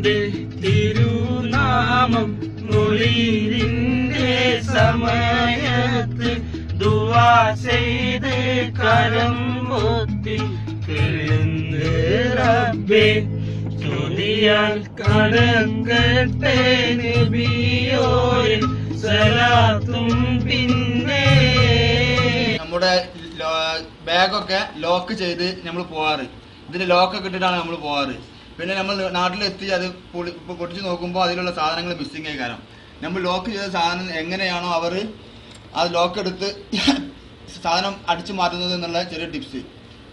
നിന്റെ തിരുനാമം മൊഴിയിലിന്റെ സമയത്ത് ദുവാ ചെയ്ത് കരം പൊത്തി റബ്ബേ ചൊല്ലിയാൽ കടങ്കട്ടെ നബിയോരെ സലാത്തും പിന്നെ. നമ്മുടെ ബാഗൊക്കെ ലോക്ക് ചെയ്ത് നമ്മൾ പോവാറ്. ഇതിന് ലോക്കൊക്കെ ഇട്ടിട്ടാണ് നമ്മൾ പോവാറ്. പിന്നെ നമ്മൾ നാട്ടിലെത്തി അത് പൊളി പൊട്ടിച്ച് നോക്കുമ്പോൾ അതിലുള്ള സാധനങ്ങൾ മിസ്സിംഗ് ആയി കാരണം. നമ്മൾ ലോക്ക് ചെയ്ത സാധനം എങ്ങനെയാണോ അവർ ആ ലോക്ക് എടുത്ത് സാധനം അടിച്ചു മാറ്റുന്നത് എന്നുള്ള ചെറിയ ടിപ്സ്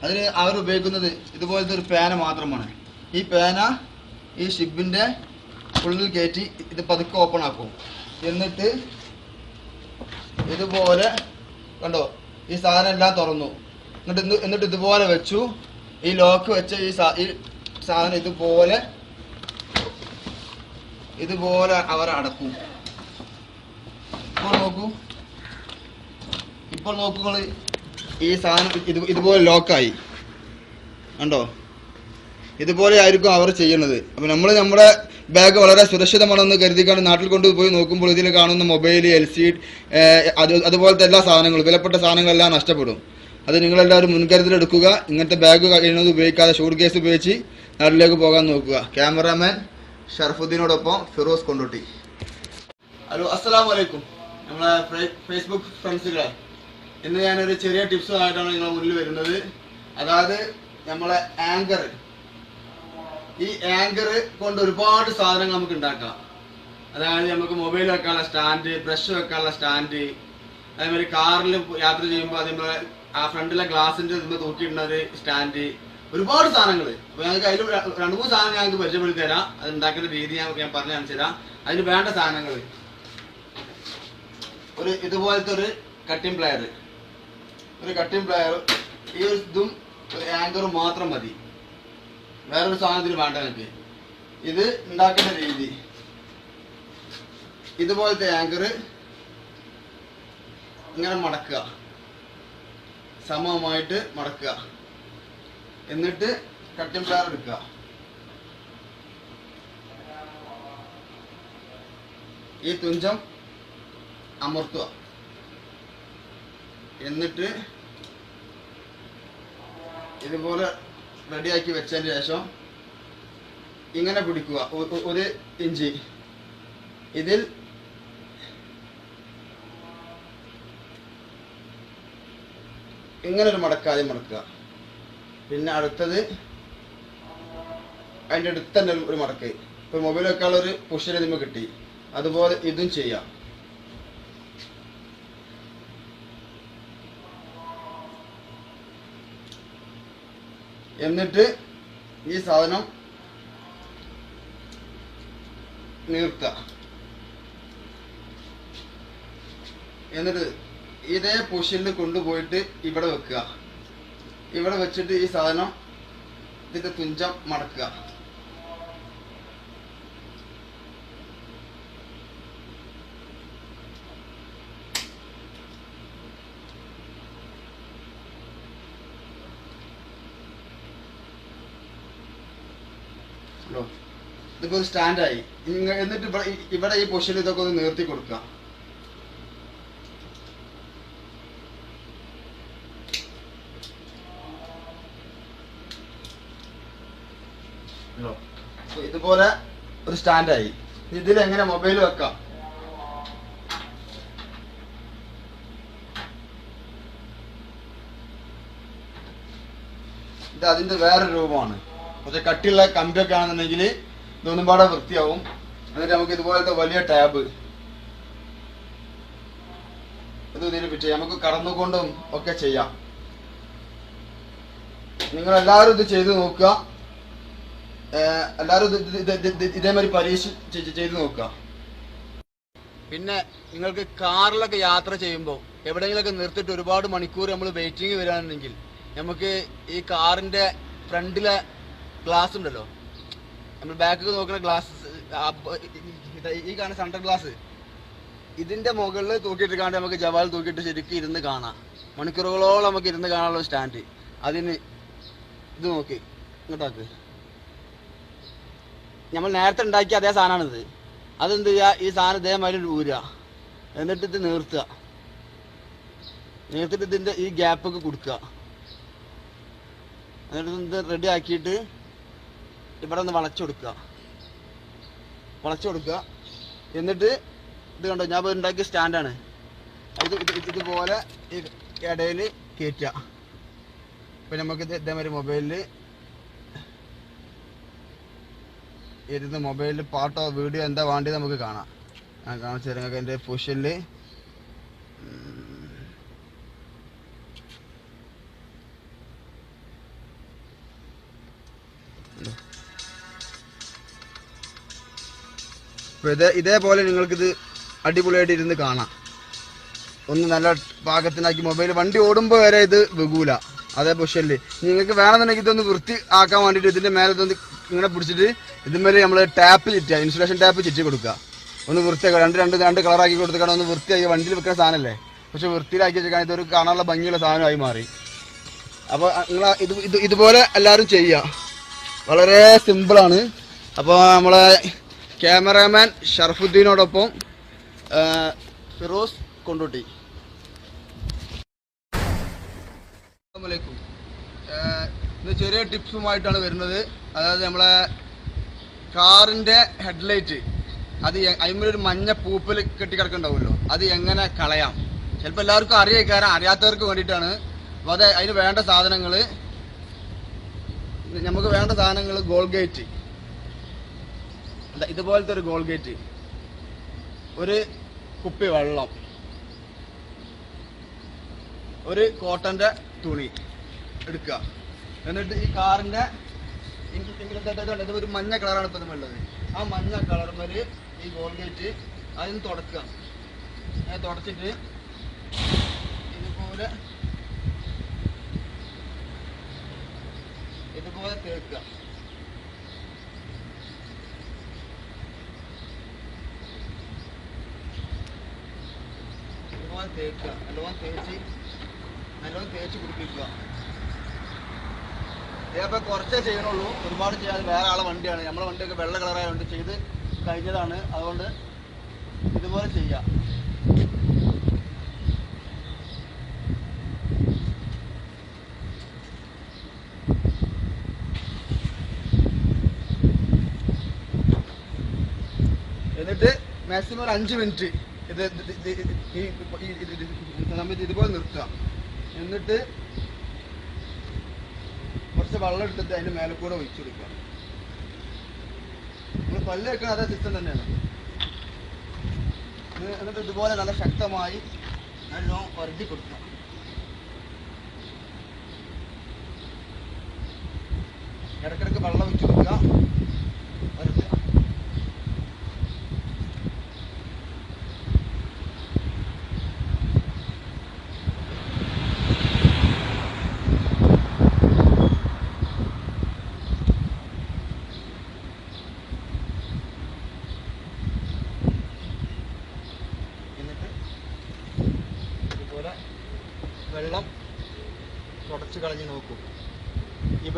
അതിന് അവർ ഉപയോഗിക്കുന്നത് ഇതുപോലത്തെ ഒരു പേന മാത്രമാണ്. ഈ പേന ഈ ഷിപ്പിന്റെ ഉള്ളിൽ കയറ്റി ഇത് പതുക്കെ ഓപ്പൺ ആക്കും. എന്നിട്ട് ഇതുപോലെ കണ്ടോ? ഈ സാധനം എല്ലാം തുറന്നു. എന്നിട്ട് എന്നിട്ട് ഇതുപോലെ വെച്ചു. ഈ ലോക്ക് വെച്ച ഈ സാധനം ഇതുപോലെ ഇതുപോലെ അവർ അടക്കും. ഇപ്പോൾ നോക്കൂ. ഇപ്പോൾ ഈ സാധനം ഇത് ഇതുപോലെ ലോക്കായി. കണ്ടോ? ഇതുപോലെ ആയിരിക്കും അവർ ചെയ്യുന്നത്. അപ്പം നമ്മൾ നമ്മുടെ ബാഗ് വളരെ സുരക്ഷിതമാണെന്ന് കരുതിക്കാണ് നാട്ടിൽ കൊണ്ടുപോയി നോക്കുമ്പോൾ ഇതിൽ കാണുന്ന മൊബൈൽ എൽ സി അത് അതുപോലത്തെ എല്ലാ സാധനങ്ങളും വിലപ്പെട്ട സാധനങ്ങളെല്ലാം നഷ്ടപ്പെടും. അത് നിങ്ങളെല്ലാവരും മുൻകരുതലെടുക്കുക. ഇങ്ങനത്തെ ബാഗ് കഴിയുന്നത് ഉപയോഗിക്കാതെ ഷൂട്ട് കേസ് ഉപയോഗിച്ച് നാട്ടിലേക്ക് പോകാൻ നോക്കുക? ക്യാമറാമാൻ ഷർഫുദ്ദീനോടൊപ്പം ഫിറോസ് കൊണ്ടോട്ടി. ഹലോ അസ്സലാമു വലൈക്കും നമ്മളെ ഫേസ്ബുക്ക് ഫ്രണ്ട്സുകളെ ഇന്ന് ഞാനൊരു ചെറിയ ടിപ്സുമായിട്ടാണ് നിങ്ങളുടെ മുന്നിൽ വരുന്നത്. അതായത് നമ്മളെ ആങ്കർ ഈ ആങ്കർ കൊണ്ട് ഒരുപാട് സാധനങ്ങൾ നമുക്ക് ഉണ്ടാക്കാം. അതായത് നമുക്ക് മൊബൈൽ വെക്കാനുള്ള സ്റ്റാൻഡ് ബ്രഷ് വെക്കാനുള്ള സ്റ്റാൻഡ് അതേമാതിരി കാറിൽ യാത്ര ചെയ്യുമ്പോൾ അതേപോലെ ആ ഫ്രണ്ടിലെ ഗ്ലാസിന്റെ ഇതിന് ഒരു സ്റ്റാൻഡ് ഒരുപാട് സാധനങ്ങൾ അപ്പൊ ഞങ്ങൾക്ക് അതിൽ രണ്ട് മൂന്ന് സാധനം ഞങ്ങൾക്ക് പരിചയപ്പെടുത്തി തരാം. അത് ഉണ്ടാക്കുന്ന രീതി ഞാൻ ഞാൻ പറഞ്ഞു കാണിച്ചു തരാം. അതിന് വേണ്ട സാധനങ്ങൾ ഒരു ഇതുപോലത്തെ ഒരു കട്ടിംഗ് പ്ലെയർ ഒരു കട്ടിംഗ് പ്ലെയർ ഈ ഒരു ഇതും ആങ്കറും മാത്രം മതി. വേറൊരു സാധനത്തിന് വേണ്ട എനിക്ക് ഇത് ഉണ്ടാക്കുന്ന രീതി. ഇതുപോലത്തെ ആങ്കർ ഇങ്ങനെ മടക്കുക. സമമായിട്ട് മടക്കുക. എന്നിട്ട് കട്ടിംഗ് പ്ലെയർ എടുക്കുക. ഈ തുഞ്ചം അമർത്തുക. എന്നിട്ട് ഇതുപോലെ റെഡിയാക്കി വെച്ചതിന് ശേഷം ഇങ്ങനെ പിടിക്കുക. ഒരു ഇഞ്ചി. ഇതിൽ ഇങ്ങനെ ഒരു മടക്ക ആദ്യം മടക്കുക. പിന്നെ അടുത്തത് അതിന്റെ അടുത്ത് തന്നെ ഒരു മടക്ക്. ഇപ്പൊ മൊബൈൽ വെക്കാനുള്ള ഒരു പുഷ് ഇതിന് കിട്ടി. അതുപോലെ ഇതും ചെയ്യാം. എന്നിട്ട് ഈ സാധനം നീർത്ത എന്നിട്ട് ഇതേ പുഷിൽ കൊണ്ടുപോയിട്ട് ഇവിടെ വെക്കുക. ഇവിടെ വെച്ചിട്ട് ഈ സാധനം ഇതിന്റെ തുഞ്ചം മടക്കുക. ഇതിപ്പോ സ്റ്റാൻഡായി. എന്നിട്ട് ഇവിടെ ഈ പൊസിഷൻ ഇതൊക്കെ ഒന്ന് നിർത്തി കൊടുക്കുക. ഇതുപോലെ ഒരു സ്റ്റാൻഡായി. ഇതിൽ എങ്ങനെ മൊബൈൽ വെക്കാം? ഇത് അതിന്റെ വേറെ രൂപമാണ്. പക്ഷെ കട്ടിയുള്ള കമ്പിയൊക്കെ ആണെന്നുണ്ടെങ്കിൽ ഇതൊന്നും പാടെ വൃത്തിയാവും. എന്നിട്ട് നമുക്ക് ഇതുപോലത്തെ വലിയ ടാബ്. ഇത് പറ്റി നമുക്ക് കടന്നുകൊണ്ടും ഒക്കെ ചെയ്യാം. നിങ്ങൾ എല്ലാവരും ഇത് ചെയ്ത് നോക്കുക. എല്ലാവരും ഇത് ഇത് ഇത് ഇത് ഇതേമാതിരി പരീക്ഷ ചെയ്ത് നോക്കുക. പിന്നെ നിങ്ങൾക്ക് കാറിലൊക്കെ യാത്ര ചെയ്യുമ്പോൾ എവിടെയെങ്കിലൊക്കെ നിർത്തിയിട്ട് ഒരുപാട് മണിക്കൂർ നമ്മൾ വെയിറ്റിംഗ് വരാനുണ്ടെങ്കിൽ നമുക്ക് ഈ കാറിന്റെ ഫ്രണ്ടിലെ ഗ്ലാസ് ഉണ്ടല്ലോ. നമ്മൾ ബാക്കിൽ നോക്കുന്ന ഗ്ലാസ് ഈ കാണുന്ന സെൻട്രൽ ഗ്ലാസ് ഇതിന്റെ മുകളിൽ തൂക്കിയിട്ട് കാണാൻ നമുക്ക് ജവാൽ തൂക്കിയിട്ട് ശരിക്കും ഇരുന്ന് കാണാം. മണിക്കൂറുകളോളം നമുക്ക് ഇരുന്ന് കാണാനുള്ള സ്റ്റാൻഡ് അതിന് ഇത് നോക്കി. ഇങ്ങോട്ടാക്ക് നമ്മൾ നേരത്തെ ഉണ്ടാക്കിയ അതേ സാധനമാണിത്. അതെന്ത് ചെയ്യുക ഈ സാധനം ഇതേമാതിരി ഊരുക. എന്നിട്ട് ഇത് നീർത്തുക. നീർത്തിട്ട് ഇതിന്റെ ഈ ഗ്യാപ്പൊക്കെ കൊടുക്കുക. എന്നിട്ട് ഇത് റെഡി ആക്കിയിട്ട് ഇവിടെ ഒന്ന് വളച്ചു കൊടുക്കുക. വളച്ചു കൊടുക്കുക. എന്നിട്ട് ഇത് കണ്ടോ? ഞാൻ ഉണ്ടാക്കിയ സ്റ്റാൻഡാണ് ഇത് ഇത് ഇത് ഇതുപോലെ ഇടയിൽ കയറ്റുക ഇപ്പം ഇത് ഇതേമാതിരി മൊബൈലിൽ ഇരുന്ന് മൊബൈലിൽ പാട്ടോ വീഡിയോ എന്താ വേണ്ടി നമുക്ക് കാണാം. ഞാൻ കാണിച്ചു തരാം എന്റെ പൊസിഷനിൽ ഇതേ ഇത് ഇതേപോലെ നിങ്ങൾക്കിത് അടിപൊളിയായിട്ട് ഇരുന്ന് കാണാം. ഒന്ന് നല്ല പാകത്തിനാക്കി മൊബൈൽ വണ്ടി ഓടുമ്പോൾ വരെ ഇത് വെകൂല. അതേ പൊസിഷനിൽ നിങ്ങൾക്ക് വേണമെന്നുണ്ടെങ്കിൽ ഇതൊന്ന് വൃത്തി ആക്കാൻ വേണ്ടിയിട്ട് ഇതിന്റെ മേലെ ഇതൊന്ന് ഇങ്ങനെ പിടിച്ചിട്ട് ഇതുമേലെ നമ്മൾ ടാപ്പ് ചുറ്റുക ഇൻസുലേഷൻ ടാപ്പ് ചുറ്റി കൊടുക്കുക. ഒന്ന് വൃത്തിയാക്കുക. രണ്ട് രണ്ട് രണ്ട് കളറാക്കി കൊടുത്തേക്കാണ് ഒന്ന് വൃത്തിയാക്കി വണ്ടിയിൽ വെക്കുന്ന സാധനമല്ലേ പക്ഷെ വൃത്തിയിലാക്കി വെച്ചാൽ ഇതൊരു കാണാനുള്ള ഭംഗിയുള്ള സാധനമായി മാറി. അപ്പോൾ നിങ്ങൾ ഇത് ഇത് ഇതുപോലെ എല്ലാവരും ചെയ്യുക. വളരെ സിമ്പിളാണ്. അപ്പോൾ നമ്മളെ ക്യാമറാമാൻ ഷർഫുദ്ദീനോടൊപ്പം ഫിറോസ് കൊണ്ടോട്ടി. അസ്സലാമലൈക്കും ഇത് ചെറിയ ടിപ്സുമായിട്ടാണ് വരുന്നത്. അതായത് നമ്മളെ കാറിന്റെ ഹെഡ്ലൈറ്റ് അത് അതിമൊരു മഞ്ഞ പൂപ്പൽ കെട്ടിക്കിടക്കുന്നുണ്ടാവുമല്ലോ അത് എങ്ങനെ കളയാം? ചിലപ്പോൾ എല്ലാവർക്കും അറിയാൻ അറിയാത്തവർക്ക് വേണ്ടിയിട്ടാണ്. അപ്പോൾ അത് അതിന് വേണ്ട സാധനങ്ങൾ നമുക്ക് വേണ്ട സാധനങ്ങൾ ഗോൾഗേറ്റ് അല്ല ഇതുപോലത്തെ ഒരു ഗോൾഗേറ്റ് ഒരു കുപ്പി വെള്ളം. ഒരു കോട്ടന്റെ തുണി എടുക്കുക. എന്നിട്ട് ഈ കാറിന്റെ ഇത് ഒരു മഞ്ഞ കളറാണ് ഇപ്പം ഉള്ളത് ആ മഞ്ഞ കളർമൽ ഈ ഗോൾഗേറ്റ് അതിന് തുടക്കുക. അത് തുടച്ചിട്ട് ഇതുപോലെ ഇതുപോലെ തേക്കുക. ഇതുപോലെ തേക്കുക. നല്ലോണം തേച്ച് നല്ലോണം തേച്ച് പിടിപ്പിക്കുക. ഇതേപോലെ കുറച്ചേ ചെയ്യണുള്ളൂ ഒരുപാട് ചെയ്യാൻ വേറെ ആളെ വണ്ടിയാണ് നമ്മളെ വണ്ടിയൊക്കെ വെള്ള കളറായ വണ്ടി ചെയ്ത് കഴിഞ്ഞതാണ് അതുകൊണ്ട് ഇതുപോലെ ചെയ്യാം എന്നിട്ട് മാക്സിമം ഒരു അഞ്ച് മിനിറ്റ് ഇത് നമ്മൾ ഇതുപോലെ നിർത്തുക എന്നിട്ട് കുറച്ച് വെള്ളം എടുത്തിട്ട് അതിന്റെ മേലെ കൂടെ ഒഴിച്ചു കൊടുക്കുക. നമ്മൾ പല്ല് വെക്കുന്ന അതേ സിസ്റ്റം തന്നെയാണ്. എന്നിട്ട് ഇതുപോലെ നല്ല ശക്തമായി നല്ലോണം വരട്ടി കൊടുക്കുക. ഇടയ്ക്കിടയ്ക്ക് വെള്ളം ഒഴിച്ചു കൊടുക്കുക വരട്ടുക എന്നിട്ട് ഇതുപോലെ വെള്ളം തുടച്ച് കളഞ്ഞ് നോക്കൂ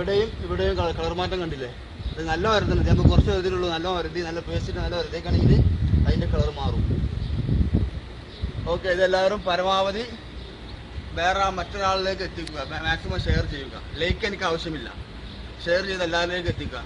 ഇവിടെയും ഇവിടെയും കളർ മാറ്റം കണ്ടില്ലേ? അത് നല്ല വരുന്നുണ്ട് ചിലപ്പോൾ കുറച്ച് വരുന്നുള്ളൂ നല്ല വരുത്തി നല്ല പേസ്റ്റ് നല്ല വരുത്തേക്കാണെങ്കിൽ അതിന്റെ കളർ മാറും. ഓക്കെ ഇതെല്ലാവരും പരമാവധി വേറെ മറ്റൊരാളിലേക്ക് എത്തിക്കുക. മാക്സിമം ഷെയർ ചെയ്യുക. ലൈക്ക് എനിക്ക് ആവശ്യമില്ല. ഷെയർ ചെയ്ത് എല്ലാവരിലേക്ക് എത്തിക്കുക.